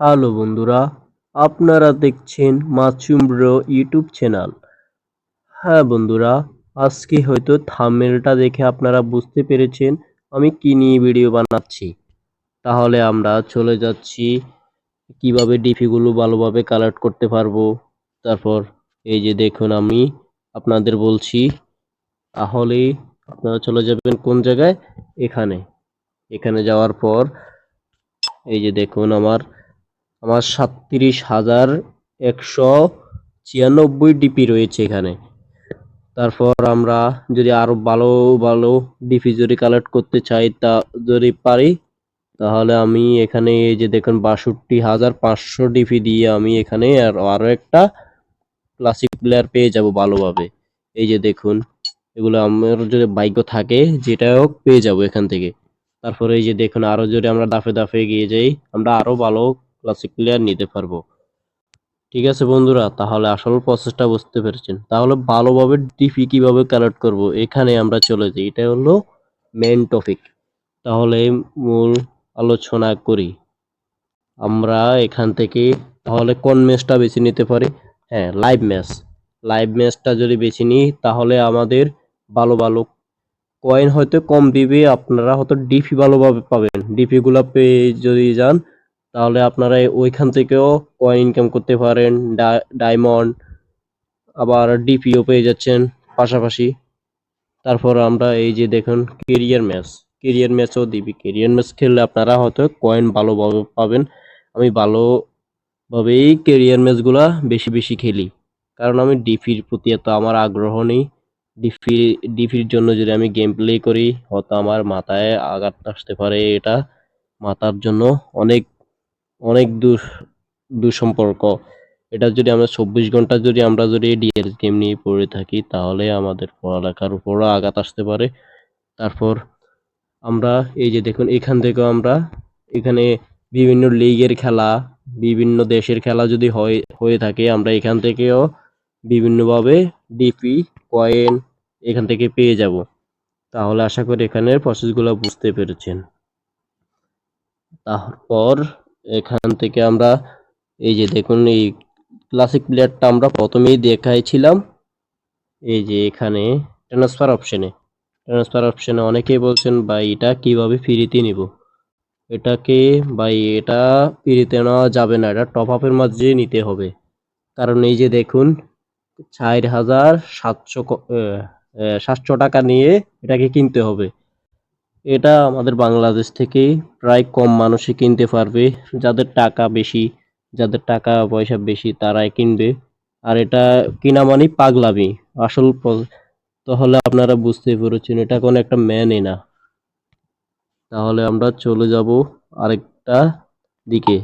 Hello বন্ধুরা, আপনারা দেখছেন ব্রো ইউটিউব চ্যানেল। হ্যাঁ বন্ধুরা, আজকে হয়তো থাম্বনেলটা দেখে আপনারা বুঝতে পেরেছেন আমি কি নিয়ে ভিডিও বানাচ্ছি। তাহলে আমরা চলে যাচ্ছি, কীভাবে ডিপিগুলো ভালোভাবে কালেক্ট করতে পারব। তারপর এই যে দেখুন আমি আপনাদের বলছি, তাহলে আপনারা চলে যাবেন কোন জায়গায়? এখানে। এখানে যাওয়ার পর এই যে দেখুন আমার আমার সাতত্রিশ হাজার একশো ছিয়ানব্বই ডিপি রয়েছে এখানে। তারপর আমরা যদি আরও ভালো ভালো ডিপি যদি কালেক্ট করতে চাই তা যদি পারি, তাহলে আমি এখানে এই যে দেখুন বাষট্টি হাজার পাঁচশো ডিপি দিয়ে আমি এখানে আর আরও একটা ক্লাসিক প্লেয়ার পেয়ে যাব ভালোভাবে। এই যে দেখুন, এগুলো আমার যদি ভাগ্য থাকে, যেটা হোক পেয়ে যাব এখান থেকে। তারপরে এই যে দেখুন আরও যদি আমরা দাফে দাফে এগিয়ে যাই, আমরা আরও ভালো ক্লাসিক প্লেয়ার নিতে পারব। ঠিক আছে বন্ধুরা, তাহলে আসল প্রসেসটা বুঝতে পেরেছেন। তাহলে ভালোভাবে ডিপি কীভাবে কালেক্ট করব, এখানে আমরা চলে যাই। এটা হলো মেন টপিক তাহলে মূল আলোচনা করি। আমরা এখান থেকে তাহলে কোন ম্যাচটা বেছে নিতে পারি? হ্যাঁ লাইভ ম্যাচ লাইভ ম্যাচটা যদি বেছে নিই, তাহলে আমাদের ভালো ভালো কয়েন হয়তো কম দিবে। আপনারা হয়তো ডিপি ভালোভাবে পাবেন। ডিপিগুলো পেয়ে যদি যান তাহলে আপনারা ওইখান থেকেও কয়েন ইনকাম করতে পারেন ডায়মন্ড আবার ডিপিও পেয়ে যাচ্ছেন পাশাপাশি। তারপর আমরা এই যে দেখুন কেরিয়ার ম্যাচ কেরিয়ার ম্যাচও দিবি। কেরিয়ার ম্যাচ খেললে আপনারা হয়তো কয়েন ভালোভাবে পাবেন। আমি ভালোভাবেই কেরিয়ার ম্যাচগুলা বেশি বেশি খেলি। কারণ আমি ডিপির প্রতি এত আমার আগ্রহ নেই। ডিপি ডিপির জন্য যদি আমি গেম প্লে করি, হয়তো আমার মাথায় আঘাত আসতে পারে এটা। মাথার জন্য অনেক অনেক দূর দুঃসম্পর্ক এটা যদি আমরা চব্বিশ ঘণ্টা যদি আমরা যদি ডিএল গেম নিয়ে পড়ে থাকি, তাহলে আমাদের পড়ালেখার উপরও আঘাত আসতে পারে। তারপর আমরা এই যে দেখুন, এখান থেকেও আমরা এখানে বিভিন্ন লিগের খেলা, বিভিন্ন দেশের খেলা যদি হয়, হয়ে থাকে, আমরা এখান থেকেও বিভিন্নভাবে ডিপি কয়েন এখান থেকে পেয়ে যাব। তাহলে আশা করি এখানের প্রসেসগুলো বুঝতে পেরেছেন। তারপর এখান থেকে আমরা, এই যে দেখুন, এই ক্লাসিক প্লেয়ারটা আমরা প্রথমেই দেখাইছিলাম। এই যে এখানে ট্রান্সফার অপশানে ট্রান্সফার অপশানে অনেকেই বলছেন, ভাই, এটা কীভাবে ফ্রিতে নিব? এটাকে, ভাই, এটা ফ্রিতে নেওয়া যাবে না। এটা টপ আপের মাঝে নিতে হবে। কারণ এই যে দেখুন, চার হাজার সাতশো সাতশো টাকা নিয়ে এটাকে কিনতে হবে। এটা আমাদের বাংলাদেশ থেকে প্রায় কম মানুষই কিনতে পারবে। যাদের টাকা বেশি, যাদের টাকা পয়সা বেশি, তারাই কিনবে। আর এটা কিনা মানে পাগলামি। আসল তাহলে আপনারা বুঝতে পেরেছেন, এটা কোনো একটা ম্যানই না। তাহলে আমরা চলে যাব আরেকটা দিকে।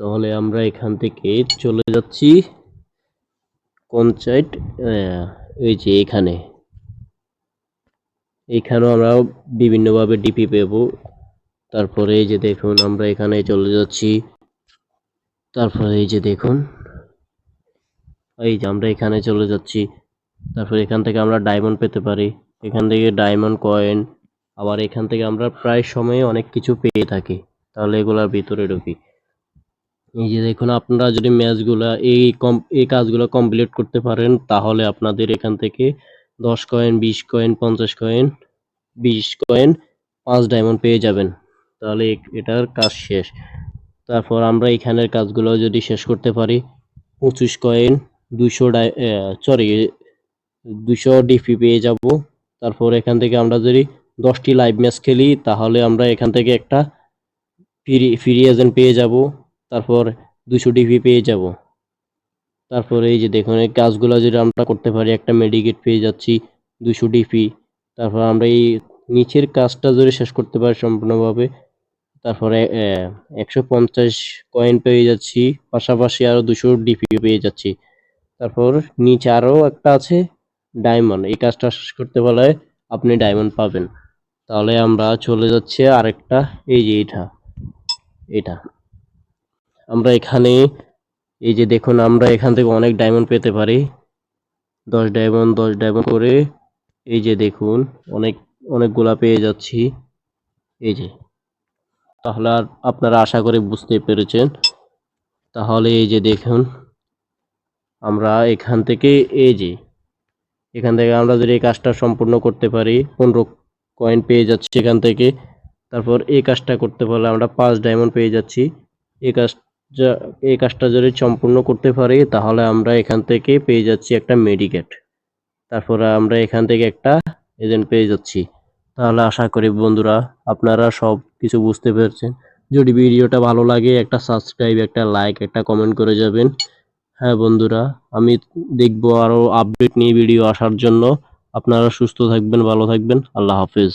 তাহলে আমরা এখান থেকে চলে যাচ্ছি কোন সাইড এই যে এখানে। এখানেও আমরা বিভিন্নভাবে ডিপি পেব। তারপরে এই যে দেখুন, আমরা এখানে চলে যাচ্ছি। তারপরে এই যে দেখুন, এই যে আমরা এখানে চলে যাচ্ছি। তারপরে এখান থেকে আমরা ডায়মন্ড পেতে পারি। এখান থেকে ডায়মন্ড কয়েন আবার এখান থেকে আমরা প্রায় সময়ে অনেক কিছু পেয়ে থাকি। তাহলে এগুলার ভিতরে ঢুকি। এই যে দেখুন, আপনারা যদি ম্যাচগুলা এই কম এই কাজগুলো কমপ্লিট করতে পারেন, তাহলে আপনাদের এখান থেকে দশ কয়েন বিশ কয়েন পঞ্চাশ কয়েন বিশ কয়েন পাঁচ ডায়মন্ড পেয়ে যাবেন। তাহলে এটার কাজ শেষ। তারপর আমরা এখানের কাজগুলো যদি শেষ করতে পারি, পঁচিশ কয়েন দুশো ডাই সরি দুশো ডিপি পেয়ে যাব। তারপর এখান থেকে আমরা যদি দশটি লাইভ ম্যাচ খেলি, তাহলে আমরা এখান থেকে একটা ফ্রি ফ্রি এজেন্ট পেয়ে যাব। তারপর দুশো ডিপি পেয়ে যাব। তারপর এই যে দেখুন, এই কাজগুলো যদি আমরা করতে পারি, একটা মেডিকেট পেয়ে যাচ্ছি, দুশো ডিপি তারপর আমরা এই নিচের কাজটা যদি শেষ করতে পারি সম্পূর্ণভাবে, তারপরে একশো পঞ্চাশ কয়েন পেয়ে যাচ্ছি, পাশাপাশি আরও দুশো ডিপি পেয়ে যাচ্ছি। তারপর নিচে আরও একটা আছে ডায়মন্ড এই কাজটা শেষ করতে পারলে আপনি ডায়মন্ড পাবেন। তাহলে আমরা চলে যাচ্ছি আরেকটা, এই যে এটা এটা। আমরা এখানে এই যে দেখুন, আমরা এখান থেকে অনেক ডায়মন্ড পেতে পারি। দশ ডায়মন্ড দশ ডায়মন্ড করে এই যে দেখুন, অনেক, অনেকগুলা পেয়ে যাচ্ছি। এই যে। তাহলে আর আপনারা আশা করে বুঝতে পেরেছেন। তাহলে এই যে দেখুন, আমরা এখান থেকে এই যে, এখান থেকে আমরা যদি এই কাজটা সম্পূর্ণ করতে পারি, পনেরো কয়েন পেয়ে যাচ্ছি এখান থেকে। তারপর এই কাজটা করতে পারলে আমরা পাঁচ ডায়মন্ড পেয়ে যাচ্ছি। এই কাজটা এই কাজটা যদি সম্পূর্ণ করতে পারি, তাহলে আমরা এখান থেকে পেয়ে যাচ্ছি একটা মেডিকেট তারপরে আমরা এখান থেকে একটা এজেন্ট পেয়ে যাচ্ছি। তাহলে আশা করি বন্ধুরা, আপনারা সব কিছু বুঝতে পেরেছেন। যদি ভিডিওটা ভালো লাগে, একটা সাবস্ক্রাইব একটা লাইক একটা কমেন্ট করে যাবেন। হ্যাঁ বন্ধুরা, আমি দেখব আরও আপডেট নিয়ে ভিডিও আসার জন্য। আপনারা সুস্থ থাকবেন, ভালো থাকবেন। আল্লাহ হাফেজ।